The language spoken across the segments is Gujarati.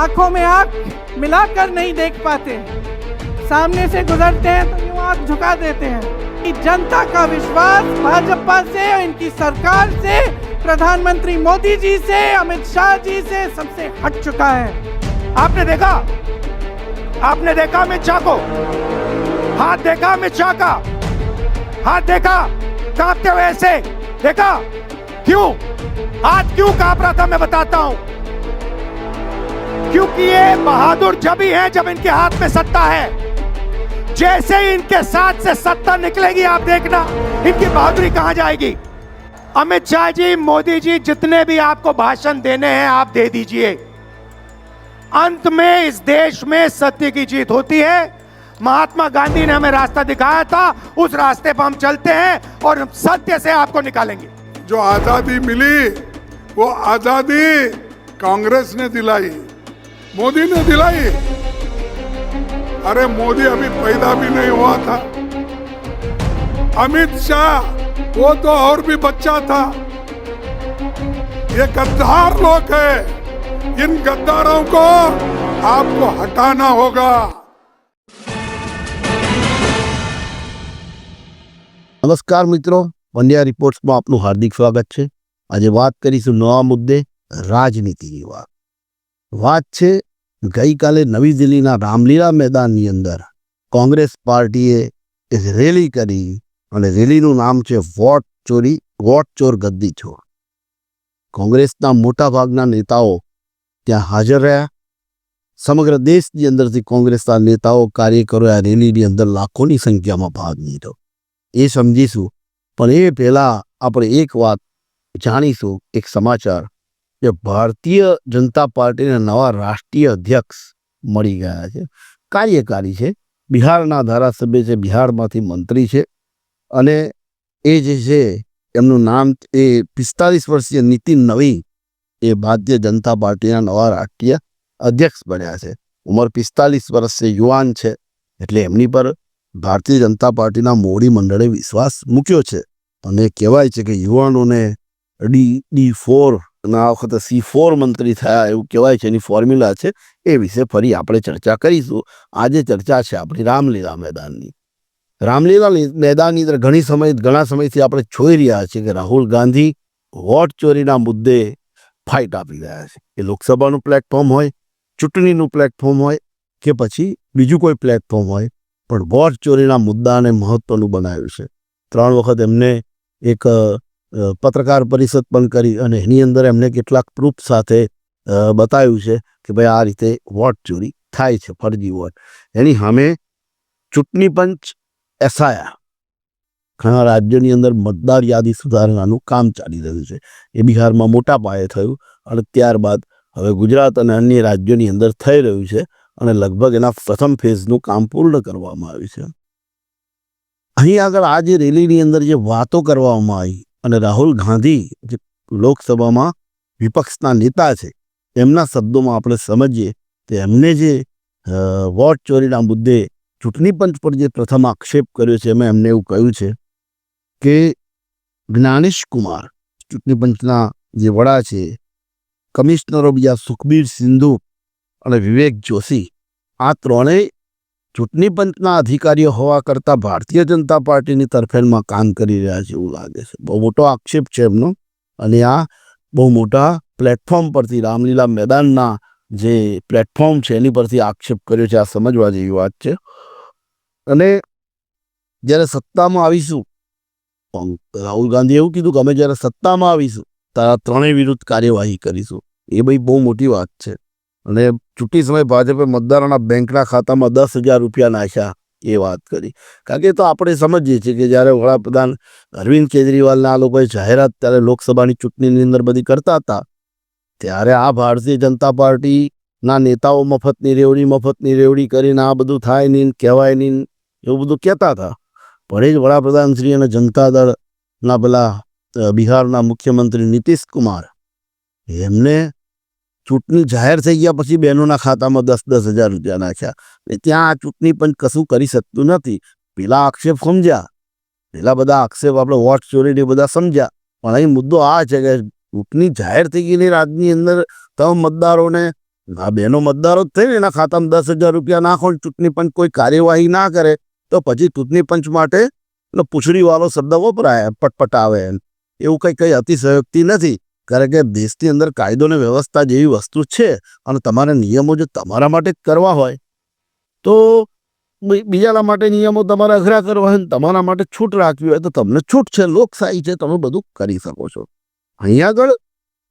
आँखों में आँख मिलाकर नहीं देख पाते। सामने से गुजरते हैं तो यूँ आँख झुका देते हैं। कि जनता का विश्वास भाजपा से, इनकी सरकार से, प्रधानमंत्री मोदी जी से, अमित शाह जी से सबसे हट चुका है। आपने देखा? आपने देखा अमित शाह को? हाथ देखा अमित शाह का? हाथ देखा? कांपते हुए ऐसे? देखा? क्यों? हाथ क्यों काँप रहा था मैं बताता हूँ। क्योंकि ये बहादुर जब ही है, जब इनके हाथ में सत्ता है। जैसे ही इनके साथ से सत्ता निकलेगी, आप देखना, इनकी बहादुरी कहाँ जाएगी। अमित शाह जी, मोदी जी, जितने भी आपको भाषण देने हैं, आप दे दीजिए। अंत में इस देश में सत्य की जीत होती है। महात्मा गांधी ने हमें रास्ता दिखाया था, उस रास्ते पर हम चलते हैं और सत्य से आपको निकालेंगे। जो आज़ादी मिली, वो आज़ादी कांग्रेस ने दिलाई। मोदी ने दिलाई अरे मोदी अभी पैदा भी नहीं हुआ था अमित शाह वो तो और भी बच्चा था ये गद्दार लोग हैं इन गद्दारों को आपको हटाना होगा નમસ્કાર મિત્રો પંડ્યા રિપોર્ટ્સમાં આપનું હાર્દિક સ્વાગત છે આજે વાત કરીશું નવા મુદ્દે રાજનીતિની વાત વાત છે, ગઈકાલે નવી દિલ્હીના રામલીલા મેદાનની અંદર કોંગ્રેસ પાર્ટીએ રેલી કરી અને રેલીનું નામ છે વોટ ચોરી, વોટ ચોર ગદ્દી ચોર કોંગ્રેસના મોટાભાગના નેતાઓ ત્યાં હાજર રહ્યા. સમગ્ર દેશની અંદરથી કોંગ્રેસના નેતાઓ કાર્યકરો આ રેલીની અંદર લાખોની સંખ્યામાં ભાગ લીધો. એ સમજીશું. પણ એ પહેલાં આપણે એક વાત જાણીશું, એક સમાચાર કે ભારતીય જનતા પાર્ટીના નવા રાષ્ટ્રીય અધ્યક્ષ મળી ગયા છે. કાર્યકારી છે. બિહારના ધારાસભ્ય છે. બિહારમાંથી મંત્રી છે. અને એ જે છે, એમનું નામ એ પિસ્તાલીસ વર્ષીય નીતિન નવી એ ભારતીય જનતા પાર્ટીના નવા રાષ્ટ્રીય અધ્યક્ષ બન્યા છે. ઉંમર પિસ્તાલીસ વર્ષ યુવાન છે. એટલે એમની પર ભારતીય જનતા પાર્ટીના મોડી મંડળે વિશ્વાસ મૂક્યો છે. અને કહેવાય છે કે યુવાનોને ડી ડી ફોર આ વખતે સી ફોર મંત્રી થયા એવું કહેવાય છે, એની ફોર્મ્યુલા છે, એ વિશે ફરી આપણે ચર્ચા કરીશું. આજે ચર્ચા છે આપણી રામલીલા મેદાનની. રામલીલા મેદાનની અંદર ઘણી સમય, ઘણા સમયથી આપણે જોઈ રહ્યા છીએ કે રાહુલ ગાંધી વોટ ચોરીના મુદ્દે ફાઇટ આપી રહ્યા છે. એ લોકસભાનું પ્લેટફોર્મ હોય, ચૂંટણીનું પ્લેટફોર્મ હોય કે પછી બીજું કોઈ પ્લેટફોર્મ હોય, પણ વોટ ચોરીના મુદ્દાને મહત્વનું બનાવ્યું છે. ત્રણ વખત એમને એક પત્રકાર પરિષદ પણ કરી અને એની અંદર એમને કેટલાક પ્રૂફ સાથે બતાવ્યું છે કે ભાઈ આ રીતે વોટ ચોરી થાય છે, ફરજી વોટ. એની સામે ચૂંટણી પંચ એસઆયા ઘણા રાજ્યોની અંદર મતદાર યાદી સુધારણાનું કામ ચાલી રહ્યું છે. એ બિહારમાં મોટા પાયે થયું અને ત્યારબાદ હવે ગુજરાત અને અન્ય રાજ્યોની અંદર થઈ રહ્યું છે અને લગભગ એના પ્રથમ ફેઝનું કામ પૂર્ણ કરવામાં આવ્યું છે. અહીં આગળ આ જે રેલીની અંદર જે વાતો કરવામાં આવી અને રાહુલ ગાંધી જે લોકસભામાં વિપક્ષના નેતા છે, એમના શબ્દોમાં આપણે સમજીએ તો એમને જે વોટ ચોરીના મુદ્દે ચૂંટણી પંચ પર જે પ્રથમ આક્ષેપ કર્યો છે, એમાં એમને એવું કહ્યું છે કે જ્ઞાનેશ કુમાર ચૂંટણી પંચના જે વડા છે, કમિશનરો બીજા સુખબીર સિંધુ અને વિવેક જોશી, આ ત્રણેય ચૂંટણી પંચના અધિકારીઓ હોવા કરતાં ભારતીય જનતા પાર્ટીની તરફેણમાં કામ કરી રહ્યા છે એવું લાગે છે. બહુ મોટો આક્ષેપ છે એમનો. અને આ બહુ મોટા પ્લેટફોર્મ પરથી રામલીલા મેદાનના જે પ્લેટફોર્મ છે એની પરથી આક્ષેપ કર્યો છે. આ સમજવા જેવી વાત છે. અને જ્યારે સત્તામાં આવીશું રાહુલ ગાંધી એવું કીધું કે અમે જ્યારે સત્તામાં આવીશું તારા ત્રણેય વિરુદ્ધ કાર્યવાહી કરીશું. એ ભાઈ બહુ મોટી વાત છે. અને ચૂંટણી સમયે ભાજપે મતદારોના બેંકના ખાતામાં દસ હજાર રૂપિયા નાખ્યા, એ વાત કરી. કારણ કે તો આપણે સમજીએ છીએ કે જ્યારે વડાપ્રધાન અરવિંદ કેજરીવાલના આ લોકોએ જાહેરાત ત્યારે લોકસભાની ચૂંટણીની અંદર બધી કરતા હતા, ત્યારે આ ભારતીય જનતા પાર્ટીના નેતાઓ મફતની રેવડી મફતની રેવડી કરીને આ બધું થાય નહીં, કહેવાય નહીં, એવું બધું કહેતા હતા. પણ એ જ વડાપ્રધાન શ્રી અને જનતા દળના પેલા બિહારના મુખ્યમંત્રી નીતિશ કુમાર એમને ચૂંટણી જાહેર થઈ ગયા પછી બહેનોના ખાતામાં દસ દસ હજાર રૂપિયા નાખ્યા. ને ત્યાં આ ચૂંટણી પંચ કશું કરી શકતું નથી. પેલા આક્ષેપ સમજ્યા. પેલા બધા આક્ષેપ આપણે વોટ ચોરીને ને બધા સમજ્યા. પણ અહીં મુદ્દો આ છે કે ચૂંટણી જાહેર થઈ ગયેલી રાજની અંદર તમામ મતદારોને, આ બેનો મતદારો જ થઈને એના ખાતામાં દસ હજાર રૂપિયા નાખો ચૂંટણી પંચ કોઈ કાર્યવાહી ના કરે, તો પછી ચૂંટણી પંચ માટે પૂછડીવાળો શબ્દ વપરાય, પટપટાવે એમ. એવું કંઈ કંઈ અતિશયોક્તિ નથી. કારણ કે દેશની અંદર કાયદો ને વ્યવસ્થા જેવી વસ્તુ છે અને તમારા નિયમો જો તમારા માટે જ કરવા હોય, તો બીજાના માટે નિયમો તમારે અઘરા કરવા હોય તમારા માટે છૂટ રાખવી હોય તો તમને છૂટ છે, લોકશાહી છે, તમે બધું કરી શકો છો. અહીંયા આગળ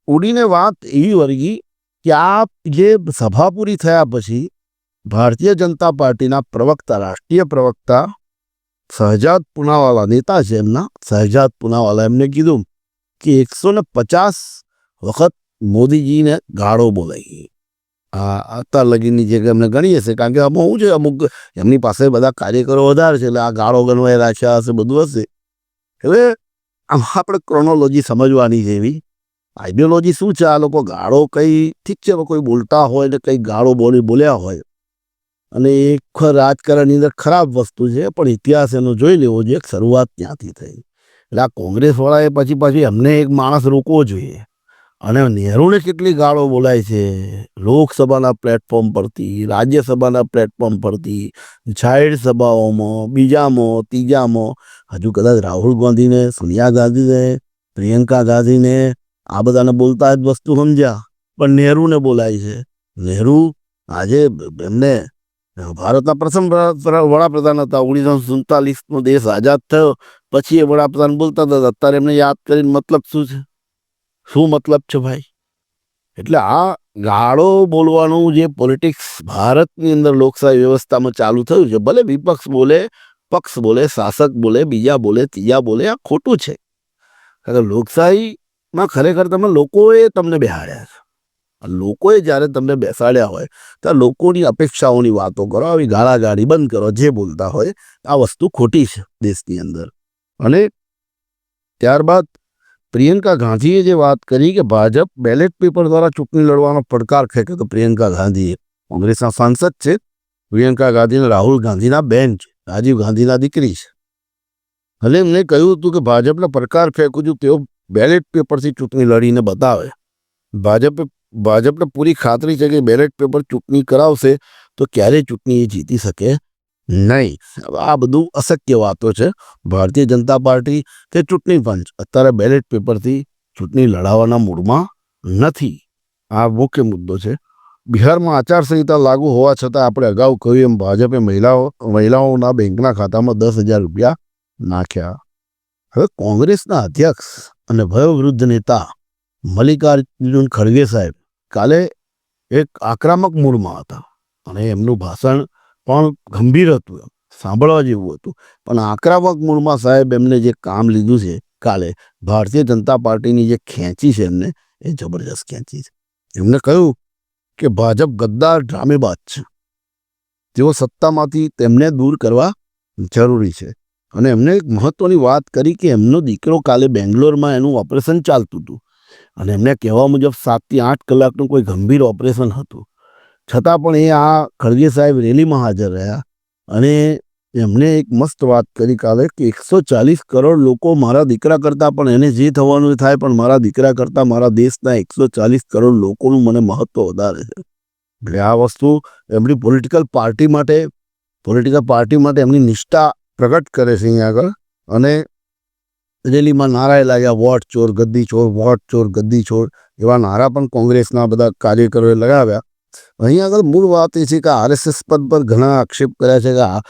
ઉડીને વાત એવી વર્ગી કે આ જે સભા પૂરી થયા પછી ભારતીય જનતા પાર્ટીના પ્રવક્તા, રાષ્ટ્રીય પ્રવક્તા સહજાદ પુનાવાલા નેતા છે એમના સહજાદ પુનાવાલા એમને કીધું કે એકસો ને પચાસ વખત મોદીજીને ગાળો બોલાઈ આ અત્યાર લગીની જે કે એમને હશે, કારણ કે આમાં શું છે, અમુક એમની પાસે બધા કાર્યકરો વધારે છે, એટલે આ ગાળો ગણવાયેલા છે હશે, બધું હશે. હવે આમાં આપણે ક્રોનોલોજી સમજવાની છે એવી. આઈડિયોલોજી શું છે? આ લોકો ગાળો કંઈ ઠીક છે? કોઈ બોલતા હોય ને કંઈ ગાળો બોલી બોલ્યા હોય. અને એ રાજકારણની અંદર ખરાબ વસ્તુ છે, પણ ઇતિહાસ એનો જોઈ લેવો જોઈએ શરૂઆત ત્યાંથી થઈ. એટલે આ કોંગ્રેસવાળાએ પછી પાછી અમને એક માણસ રોકવો જોઈએ. અને નહેરુને કેટલી ગાળો બોલાય છે? લોકસભાના પ્લેટફોર્મ પરથી, રાજ્યસભાના પ્લેટફોર્મ પરથી, જાહેર સભાઓમાં, બીજામાં, ત્રીજામાં. હજુ કદાચ રાહુલ ગાંધીને, સોનિયા ગાંધીને, પ્રિયંકા ગાંધીને આ બધાને બોલતા જ વસ્તુ સમજ્યા. પણ નહેરુને બોલાય છે. નહેરુ આજે એમને ભારતના પ્રથમ વડા- વડા- વડાપ્રધાન હતા. ઓગણીસો સુડતાલીસનો દેશ આઝાદ થયો. પછી એ વડાપ્રધાન બોલતા હતા, અત્યારે એમને યાદ કરીને મતલબ શું છે? શું મતલબ છે ભાઈ? એટલે આ ગાળો બોલવાનું જે પોલિટિક્સ ભારતની અંદર લોકશાહી વ્યવસ્થામાં ચાલુ થયું છે, ભલે વિપક્ષ બોલે, પક્ષ બોલે, શાસક બોલે, બીજા બોલે, ત્રીજા બોલે, આ ખોટું છે. કારણ કે લોકશાહીમાં ખરેખર તમે લોકોએ તમને બેહાડ્યા છે. લોકોએ જ્યારે તમને બેસાડ્યા હોય ત્યારે લોકોની અપેક્ષાઓની વાતો કરો, આવી ગાળાગાળી બંધ કરો, જે બોલતા હોય, આ વસ્તુ ખોટી છે દેશની અંદર. અને ત્યારબાદ પ્રિયંકા ગાંધીએ જે વાત કરી કે ભાજપ બેલેટ પેપર દ્વારા ચૂંટણી લડવાનો પડકાર ફેંક્યો તો પ્રિયંકા ગાંધીએ, કોંગ્રેસના સાંસદ છે, પ્રિયંકા ગાંધી અને રાહુલ ગાંધીના બેન છે, રાજીવ ગાંધીના દીકરી છે. એટલે એમને કહ્યું હતું કે ભાજપને પડકાર ફેંકું છું, તેઓ બેલેટ પેપરથી ચૂંટણી લડીને બતાવે. ભાજપે ભાજપને પૂરી ખાતરી છે કે બેલેટ પેપર ચૂંટણી કરાવશે તો ક્યારેય ચૂંટણી એ જીતી શકે? નહીં. આ બધું અશક્ય વાતો છે. ભારતીય જનતા પાર્ટી તે ચૂંટણી પંચ અત્યારે બેલેટ પેપરથી ચૂંટણી લડાવવાના મૂડમાં નથી. આ મુખ્ય મુદ્દો છે. બિહારમાં આચારસંહિતા લાગુ હોવા છતાં આપણે અગાઉ કહ્યું એમ ભાજપે મહિલાઓ, મહિલાઓના બેંકના ખાતામાં દસ હજાર રૂપિયા નાખ્યા. હવે કોંગ્રેસના અધ્યક્ષ અને વયોવૃદ્ધ નેતા મલ્લિકાર્જુન ખડગે સાહેબ કાલે એક આક્રમક મૂડમાં હતા અને એમનું ભાષણ પણ ગંભીર હતું એમ, સાંભળવા જેવું હતું. પણ આક્રમક મૂળમાં સાહેબ એમને જે કામ લીધું છે કાલે ભારતીય જનતા પાર્ટીની જે ખેંચી છે એમને, એ જબરજસ્ત ખેંચી છે. એમને કહ્યું કે ભાજપ ગદ્દાર ડ્રામેબાજ છે. તેઓ સત્તામાંથી તેમને દૂર કરવા જરૂરી છે. અને એમને એક મહત્વની વાત કરી કે એમનો દીકરો કાલે બેંગ્લોરમાં એનું ઓપરેશન ચાલતું હતું. અને એમને કહેવા મુજબ સાતથી આઠ કલાકનું કોઈ ગંભીર ઓપરેશન હતું. છતાં પણ એ આ ખડગે સાહેબ રેલીમાં હાજર રહ્યા અને એમને એક મસ્ત વાત કરી કાલે કે એકસો ચાલીસ કરોડ લોકો મારા દીકરા કરતાં પણ એને જે થવાનું થાય પણ મારા દીકરા કરતાં મારા દેશના એકસો ચાલીસ કરોડ લોકોનું મને મહત્ત્વ વધારે છે. એટલે આ વસ્તુ એમની પોલિટિકલ પાર્ટી માટે, પોલિટિકલ પાર્ટી માટે એમની નિષ્ઠા પ્રગટ કરે છે અહીંયા આગળ અને રેલીમાં નારા લાગ્યા વોટ ચોર ગદ્દી ચોર વોટ ચોર ગદ્દી ચોર એવા નારા પણ કોંગ્રેસના બધા કાર્યકરોએ લગાવ્યા. અહીં આગળ મૂળ વાત એ છે કે આરએસએસ પદ પર ઘણા આક્ષેપ કર્યા છે કે આ,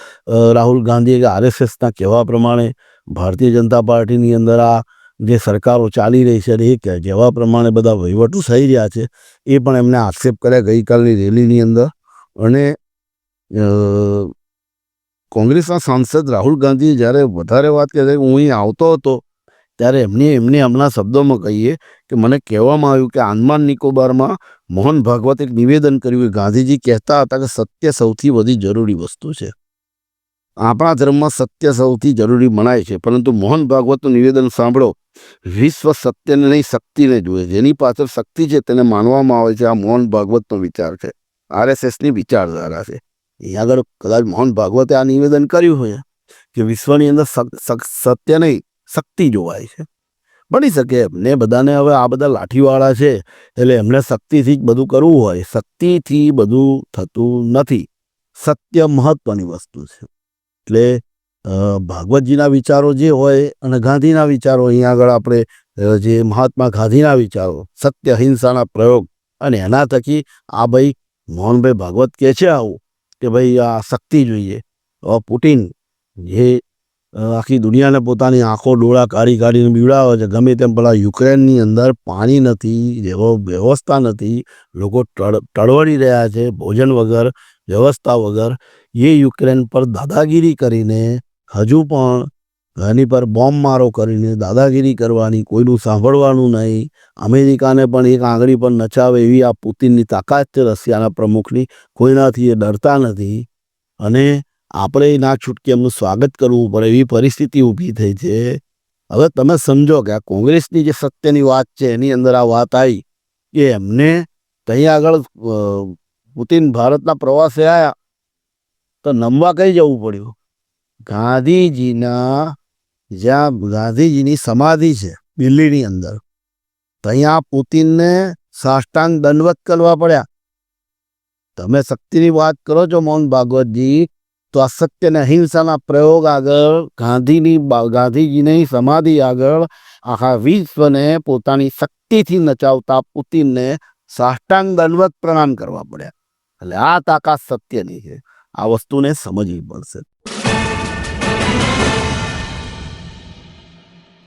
રાહુલ ગાંધીએ કે આરએસએસના કહેવા પ્રમાણે ભારતીય જનતા પાર્ટીની અંદર આ જે સરકારો ચાલી રહી છે એ જેવા પ્રમાણે બધા વહીવટો થઈ રહ્યા છે એ પણ એમને આક્ષેપ કર્યા ગઈકાલની રેલીની અંદર. અને કોંગ્રેસના સાંસદ રાહુલ ગાંધીએ જ્યારે વધારે વાત કરી, હું અહીં આવતો હતો, ત્યારે એમને એમને હમણાં શબ્દોમાં કહીએ કે મને કહેવામાં આવ્યું કે આંદમાન નિકોબારમાં મોહન ભાગવત એક નિવેદન કર્યું કે ગાંધીજી કહેતા હતા કે સત્ય સૌથી વધી જરૂરી વસ્તુ છે. આપણા ધર્મમાં સત્ય સૌથી જરૂરી મનાય છે, પરંતુ મોહન ભાગવતનું નિવેદન સાંભળો, વિશ્વ સત્યને નહીં, શક્તિને જુએ, જેની પાછળ શક્તિ છે તેને માનવામાં આવે છે આ મોહન ભાગવતનો વિચાર છે. આરએસએસની વિચારધારા છે. અહીંયા આગળ કદાચ મોહન ભાગવતે આ નિવેદન કર્યું હોય કે વિશ્વની અંદર સત્ય નહીં, શક્તિ જોવાય છે. બની શકે એમને બધાને હવે આ બધા લાઠીવાળા છે, એટલે એમને શક્તિથી જ બધું કરવું હોય. શક્તિથી બધું થતું નથી. સત્ય મહત્વની વસ્તુ છે. એટલે ભાગવતજીના વિચારો જે હોય અને ગાંધીના વિચારો અહીંયા આગળ આપણે જે મહાત્મા ગાંધીના વિચારો, સત્ય અહિંસાના પ્રયોગ અને એના થકી આ ભાઈ મોહનભાઈ ભાગવત કહે છે આવું. કે ભાઈ આ શક્તિ જોઈએ. પુટિન જે આખી દુનિયાને પોતાની આંખો ડોળા કાઢી કાઢીને બીવડાવે છે, ગમે તેમ પેલા યુક્રેનની અંદર પાણી નથી જેવો વ્યવસ્થા નથી, લોકો ટળ, ટળવળી રહ્યા છે, ભોજન વગર, વ્યવસ્થા વગર. એ યુક્રેન પર દાદાગીરી કરીને હજુ પણ એની પર બોમ્બ મારો કરીને દાદાગીરી કરવાની, કોઈનું સાંભળવાનું નહીં. અમેરિકાને પણ એક આંગળી પર નચાવે એવી આ પુતિનની તાકાત છે રશિયાના પ્રમુખની. કોઈનાથી એ ડરતા નથી. અને આપણે ના છૂટકે એમનું સ્વાગત કરવું પડે એવી પરિસ્થિતિ ઊભી થઈ છે. હવે તમે સમજો કે આ કોંગ્રેસની જે સત્યની વાત છે એની અંદર આ વાત આવી કે એમને ત્યાં આગળ પુતિન ભારતના પ્રવાસે આવ્યા તો નમવા કઈ જવું પડ્યું? ગાંધીજીના જ્યાં ગાંધીજીની સમાધિ છે, દિલ્હીની અંદર. ત્યાં પુતિનને સાષ્ટાંગ દંડવત કરવા પડ્યા. તમે શક્તિની વાત કરો છો, મોહન ભાગવતજી, તો આ સત્ય અને અહિંસાના પ્રયોગ આગળ, ગાંધીની ગાંધીજીની સમાધિ આગળ, આખા વિશ્વને પોતાની શક્તિથી નચાવતા પુતિનને સાષ્ટાંગ દંડવત પ્રણામ કરવા પડ્યા. એટલે આ તાકાત સત્યની છે. આ વસ્તુને સમજવી પડશે.